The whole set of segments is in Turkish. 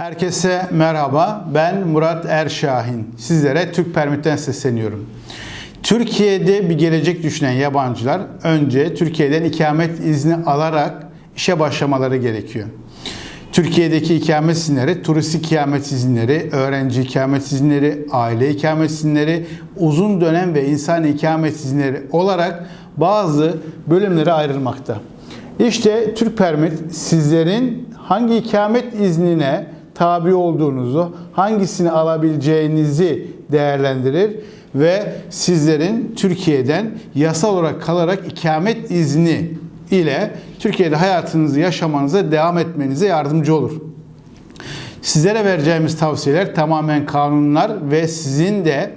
Herkese merhaba. Ben Murat Erşahin. Sizlere Türk Permit'ten sesleniyorum. Türkiye'de bir gelecek düşünen yabancılar önce Türkiye'den ikamet izni alarak işe başlamaları gerekiyor. Türkiye'deki ikamet izinleri, turist ikamet izinleri, öğrenci ikamet izinleri, aile ikamet izinleri, uzun dönem ve insan ikamet izinleri olarak bazı bölümlere ayrılmakta. İşte Türk Permit sizlerin hangi ikamet iznine tabi olduğunuzu, hangisini alabileceğinizi değerlendirir ve sizlerin Türkiye'den yasal olarak kalarak ikamet izni ile Türkiye'de hayatınızı yaşamanıza devam etmenize yardımcı olur. Sizlere vereceğimiz tavsiyeler tamamen kanunlar ve sizin de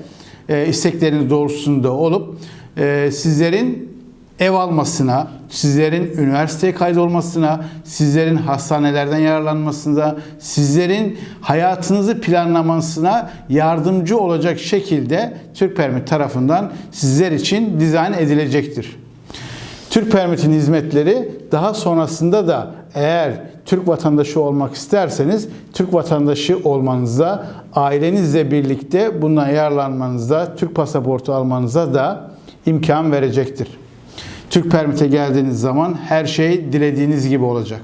e, istekleriniz doğrultusunda olup e, sizlerin ev almasına, sizlerin üniversiteye kaydolmasına, sizlerin hastanelerden yararlanmasına, sizlerin hayatınızı planlamasına yardımcı olacak şekilde Türk Permit tarafından sizler için dizayn edilecektir. Türk Permit'in hizmetleri daha sonrasında da eğer Türk vatandaşı olmak isterseniz Türk vatandaşı olmanıza, ailenizle birlikte bundan yararlanmanıza, Türk pasaportu almanıza da imkan verecektir. Türk Permit'e geldiğiniz zaman her şey dilediğiniz gibi olacak.